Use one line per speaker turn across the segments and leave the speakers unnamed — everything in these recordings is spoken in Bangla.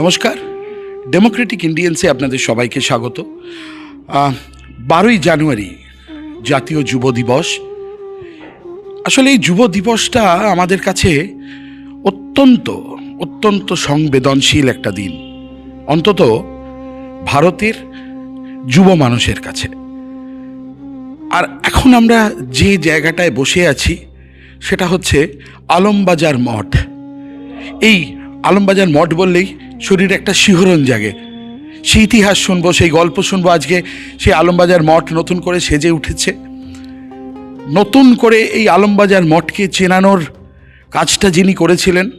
নমস্কার। ডেমোক্রেটিক ইন্ডিয়ান্সে আপনাদের সবাইকে স্বাগত। বারোই জানুয়ারি, জাতীয় যুব দিবস। আসলে এই যুব দিবসটা আমাদের কাছে অত্যন্ত অত্যন্ত সংবেদনশীল একটা দিন। অন্তত ভারতের যুব মানুষের কাছে। আর এখন আমরা যে জায়গাটায় বসে আছি, সেটা হচ্ছে আলমবাজার মঠ। এই আলমবাজার মঠ বললেই শরীরে একটা শিহরণ জাগে। সেই ইতিহাস শুনব, সেই গল্প শুনব আজকে, সেই আলমবাজার মঠ নতুন করে সেজে উঠেছে। নতুন করে এই আলমবাজার মঠকে চেনানোর কাজটা যিনি করেছিলেন,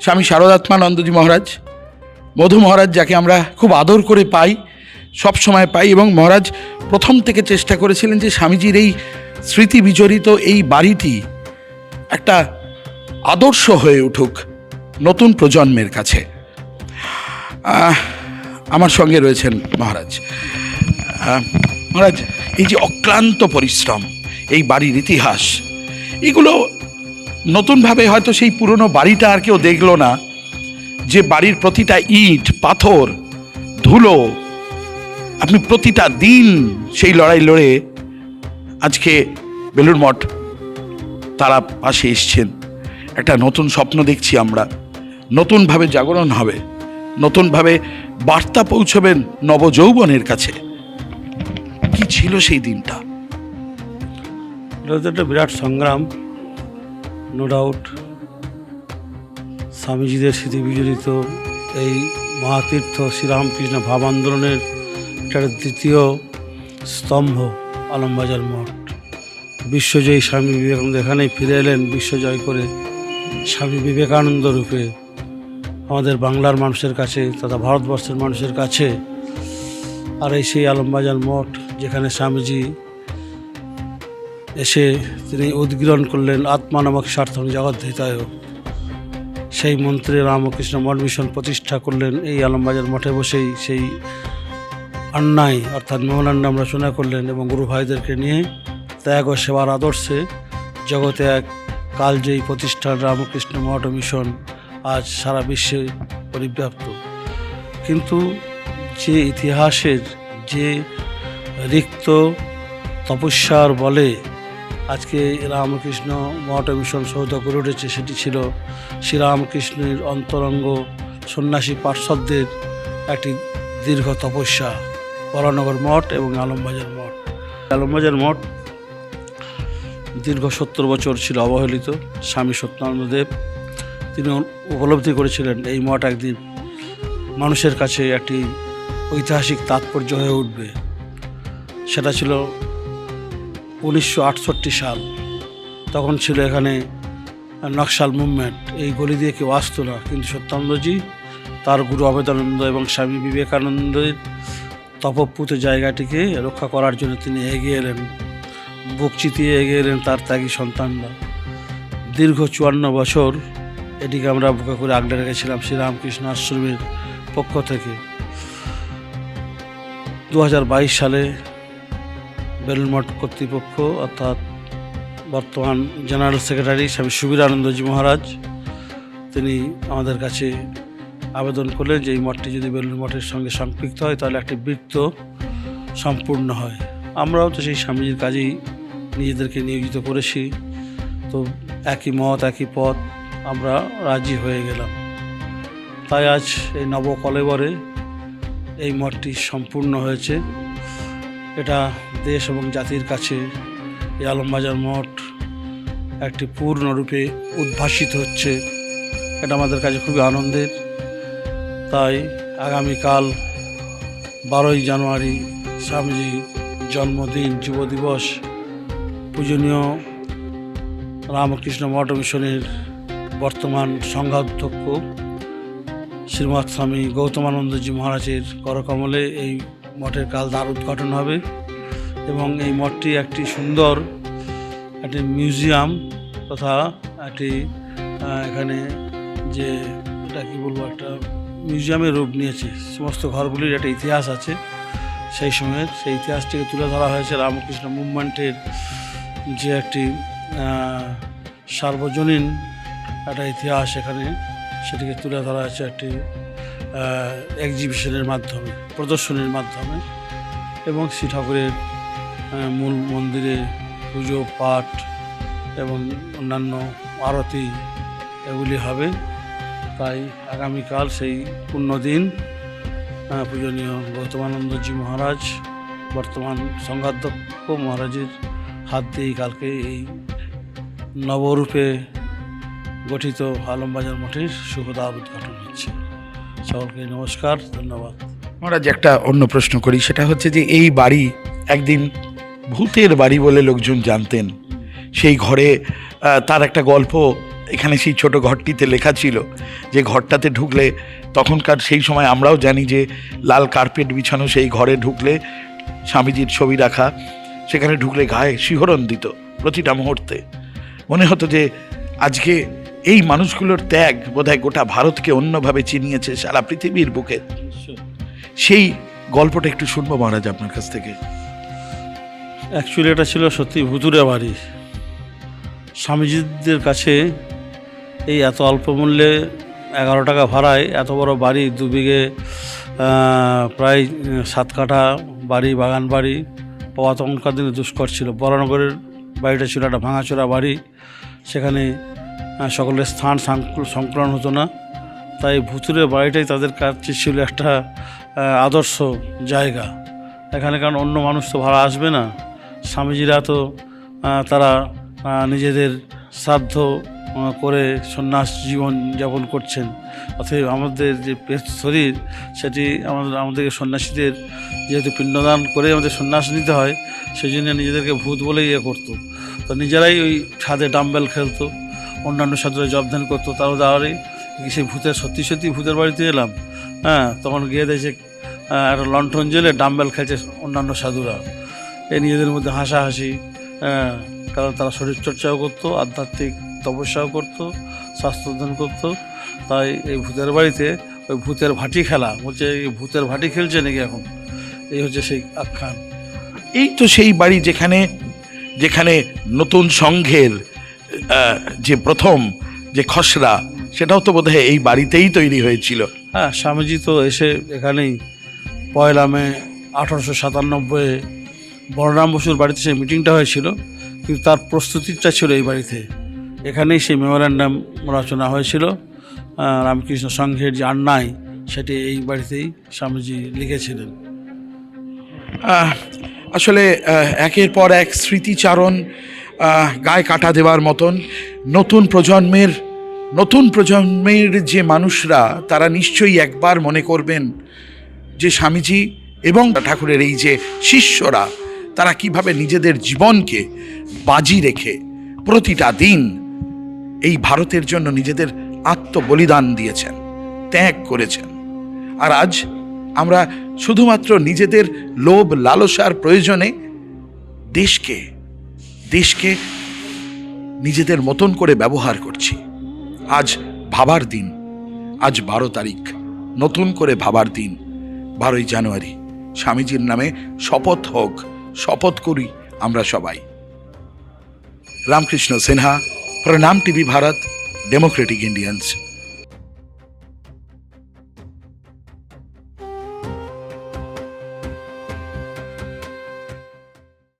স্বামী শারদাত্মানন্দজি মহারাজ, মধু মহারাজ যাকে আমরা খুব আদর করে পাই, সব সময় পাই এবং মহারাজ প্রথম থেকে চেষ্টা করেছিলেন যে স্বামীজির এই স্মৃতি বিজড়িত এই বাড়িটি একটা আদর্শ হয়ে উঠুক নতুন প্রজন্মের কাছে। আমার সঙ্গে রয়েছেন মহারাজ। মহারাজ, এই যে অক্লান্ত পরিশ্রম, এই বাড়ির ইতিহাস, এগুলো নতুনভাবে হয়তো সেই পুরনো বাড়িটা আর কেউ দেখল না। যে বাড়ির প্রতিটা ইট, পাথর, ধুলো, আপনি প্রতিটা দিন সেই লড়াই লড়ে আজকে বেলুর মঠ তারা পাশে এসছেন। একটা নতুন স্বপ্ন দেখছি আমরা। নতুনভাবে জাগরণ হবে। নতুনভাবে বার্তা পৌঁছবেন নবযৌবনের কাছে। কি ছিল সেই দিনটা?
একটা বিরাট সংগ্রাম নো ডাউট স্বামীজিদের স্মৃতি বিজড়িত এই মহাতীর্থ শ্রীরামকৃষ্ণ ভাব আন্দোলনের একটা দ্বিতীয় স্তম্ভ, আলমবাজার মঠ। বিশ্বজয়ী স্বামী বিবেকানন্দ এখানেই ফিরে এলেন, বিশ্বজয় করে স্বামী বিবেকানন্দ রূপে। আমাদের বাংলার মানুষের কাছে তথা ভারতবর্ষের মানুষের কাছে আর এই সেই আলমবাজার মঠ যেখানে স্বামীজি এসে তিনি উদ্গীরণ করলেন আত্মা নামক স্বার্থম জগদ্ধিতায় সেই মন্ত্রী রামকৃষ্ণ মঠ মিশন প্রতিষ্ঠা করলেন। এই আলমবাজার মঠে বসেই সেই অন্যায় অর্থাৎ মেমোরান্ড আমরা শোনা করলেন এবং গুরু ভাইদেরকে নিয়ে ত্যাগ ও সেবার আদর্শে জগতে এক কালজয়ী প্রতিষ্ঠান রামকৃষ্ণ মঠ মিশন আজ সারা বিশ্বে পরিব্যাপ্ত। কিন্তু যে ইতিহাসের যে রিক্ত তপস্যার বলে আজকে রামকৃষ্ণ মঠ মিশন সৌধ করে উঠেছে, সেটি ছিল শ্রীরামকৃষ্ণের অন্তরঙ্গ সন্ন্যাসী পার্শ্বদের একটি দীর্ঘ তপস্যা। বরানগর মঠ এবং আলমবাজার মঠ। আলমবাজার মঠ দীর্ঘ সত্তর বছর ছিল অবহেলিত। স্বামী সত্যানন্দদেব তিনি উপলব্ধি করেছিলেন এই মঠ একদিন মানুষের কাছে একটি ঐতিহাসিক তাৎপর্য হয়ে উঠবে। সেটা ছিল উনিশশো আটষট্টি সাল। তখন ছিল এখানে নকশাল মুভমেন্ট। এই গলি দিয়ে কেউ আসতো না। কিন্তু সত্যানন্দজি তার গুরু অবেদানন্দ এবং স্বামী বিবেকানন্দের তপপ্লুত জায়গাটিকে রক্ষা করার জন্য তিনি এগিয়ে এলেন। বুক চিতিয়ে এগিয়ে এলেন তার ত্যাগী সন্তানরা। দীর্ঘ চুয়ান্ন বছর এটিকে আমরা বুকে করে আগলে রেখেছিলাম শ্রীরামকৃষ্ণ আশ্রমের পক্ষ থেকে। দু হাজার বাইশ সালে বেলুনমঠ কর্তৃপক্ষ অর্থাৎ বর্তমান জেনারেল সেক্রেটারি স্বামী সুবীর আনন্দজি মহারাজ, তিনি আমাদের কাছে আবেদন করলেন যে এই মঠটি যদি বেলুন মঠের সঙ্গে সম্পৃক্ত হয়, তাহলে একটি বৃত্ত সম্পূর্ণ হয়। আমরাও তো সেই স্বামীজির কাজেই নিজেদেরকে নিয়োজিত করেছি। তো একই মত, একই পথ আমরা রাজি হয়ে গেলাম। তাই আজ এই নবকলেবরে এই মঠটি সম্পূর্ণ হয়েছে। এটা দেশ এবং জাতির কাছে এই আলমবাজার মঠ একটি পূর্ণরূপে উদ্ভাসিত হচ্ছে। এটা আমাদের কাছে খুবই আনন্দের। তাই আগামীকাল বারোই জানুয়ারি স্বামীজি জন্মদিন, যুব দিবস, পূজনীয় রামকৃষ্ণ মঠ মিশনের বর্তমান সংঘাধ্যক্ষ শ্রীমৎ স্বামী গৌতমানন্দজি মহারাজের করকমলে এই মঠের কাল দ্বার উদ্ঘাটন হবে এবং এই মঠটি একটি সুন্দর একটি মিউজিয়াম তথা একটি এখানে যে এটা কি বলব, একটা মিউজিয়ামের রূপ নিয়েছে। সমস্ত ঘরগুলির একটা ইতিহাস আছে। সেই সময়ের সেই ইতিহাসটিকে তুলে ধরা হয়েছে রামকৃষ্ণ মুভমেন্টের যে একটি সার্বজনীন একটা ইতিহাস এখানে সেটিকে তুলে ধরা হয়েছে একটি এক্সিবিশনের মাধ্যমে প্রদর্শনীর মাধ্যমে। এবং শ্রী ঠাকুরের মূল মন্দিরে পুজো পাঠ এবং অন্যান্য আরতি এগুলি হবে। তাই আগামীকাল সেই আহ, পূজনীয় গৌতমানন্দজি মহারাজ বর্তমান সংঘাধ্যক্ষ মহারাজের হাত দিয়েই কালকে এই নবরূপে গঠিত আলমবাজার মঠের শুভদার উদ্ঘাটন হচ্ছে। সকলকে নমস্কার, ধন্যবাদ।
মহারাজ, একটা অন্য প্রশ্ন করি। সেটা হচ্ছে যে, এই বাড়ি একদিন ভূতের বাড়ি বলে লোকজন জানতেন। সেই ঘরে তার একটা গল্প, এখানে সেই ছোট ঘরটিতে লেখা ছিল যে, ঘরটাতে ঢুকলে তখনকার সেই সময় আমরাও জানি যে, লাল কার্পেট বিছানো সেই ঘরে ঢুকলে স্বামীজির ছবি রাখা, সেখানে ঢুকলে গায়ে শিহরণ দিত প্রতিটা মুহূর্তে। মনে হতো যে, আজকে এই মানুষগুলোর ত্যাগ বোধহয় গোটা ভারতকে অন্যভাবে চিনিয়েছে সারা পৃথিবীর বুকে। সেই গল্পটা একটু শুনব মহারাজ আপনার কাছ থেকে।
অ্যাকচুয়ালি এটা ছিল সত্যি ভুতুরে বাড়ি। স্বামীজিদের কাছে এই এত অল্প মূল্যে এগারো টাকা ভাড়ায় এত বড় বাড়ি, দু বিঘে প্রায় সাত কাঠা বাড়ি, বাগান বাড়ি, পাওয়া তখনকার দিনে দুষ্কর ছিল। বরানগরের বাড়িটা ছিল একটা ভাঙাচোরা বাড়ি। সেখানে সকলের স্থান সংকলন হতো না। তাই ভুতুরে বাড়িটাই তাদের কাছে ছিল একটা আদর্শ জায়গা। এখানে কারণ অন্য মানুষ তো ভাড়া আসবে না। স্বামীজিরা তো তারা নিজেদের শ্রাদ্ধ করে সন্ন্যাস জীবন যাপন করছেন। অতএব আমাদের যে শরীর, সেটি আমাদের আমাদেরকে সন্ন্যাসীদের যেহেতু পিণ্ডদান করে আমাদের সন্ন্যাস নিতে হয় সেই জন্য নিজেদেরকে ভূত বলেই ইয়ে করতো। তো নিজেরাই ওই ছাদে ডাম্বেল খেলতো। অন্যান্য সাধুরা জব ধ্যান করতো তারও দাঁড়ারে সেই ভূতের সত্যি সত্যি ভূতের বাড়িতে এলাম। হ্যাঁ তখন গিয়ে দেখছে একটা লণ্ঠন জেলে ডাম্বেল খেলছে অন্যান্য সাধুরা। এ নিজেদের মধ্যে হাসাহাসি হ্যাঁ, কারণ তারা শরীরচর্চাও করতো আধ্যাত্মিক তপস্যাও করতো স্বাস্থ্য অধ্যয়ন করতো। তাই এই ভূতের বাড়িতে ওই ভূতের ভাটি খেলা বলছে এই ভূতের ভাটি খেলছে নাকি এখন? এই হচ্ছে সেই আখ্যান।
এই তো সেই বাড়ি যেখানে যেখানে নতুন সংঘের যে প্রথম যে খসড়া সেটাও তো বোধহয় এই বাড়িতেই তৈরি হয়েছিল।
হ্যাঁ স্বামীজি তো এসে এখানেই পয়লা মে আঠারোশো সাতানব্বই বলরাম বসুর বাড়িতে সেই মিটিংটা হয়েছিল কিন্তু তার প্রস্তুতিটা ছিল এই বাড়িতে। এখানেই সেই মেমোরেন্ডাম রচনা হয়েছিল। রামকৃষ্ণ সংঘের যে আন্নাই সেটি এই বাড়িতেই স্বামীজি লিখেছিলেন।
আসলে একের পর এক স্মৃতিচারণ গায়ে কাটা দেওয়ার মতন নতুন প্রজন্মের নতুন প্রজন্মের যে মানুষরা, তারা নিশ্চয়ই একবার মনে করবেন যে স্বামীজি এবং ঠাকুরের এই যে শিষ্যরা, তারা কীভাবে নিজেদের জীবনকে বাজি রেখে প্রতিটা দিন এই ভারতের জন্য নিজেদের আত্মবলিদান দিয়েছেন, ত্যাগ করেছেন। আর আজ আমরা শুধুমাত্র নিজেদের লোভ লালসার প্রয়োজনে দেশকে দেশকে নিজেদের মতন করে ব্যবহার করছি। আজ ভাবার দিন। আজ বারো তারিখ। নতুন করে ভাবার দিন। বারোই জানুয়ারি। স্বামীজির নামে শপথ হোক, শপথ করি আমরা সবাই। রামকৃষ্ণ সিনহা, প্রণাম টিভি ভারত ডেমোক্রেটিক ইন্ডিয়ান্স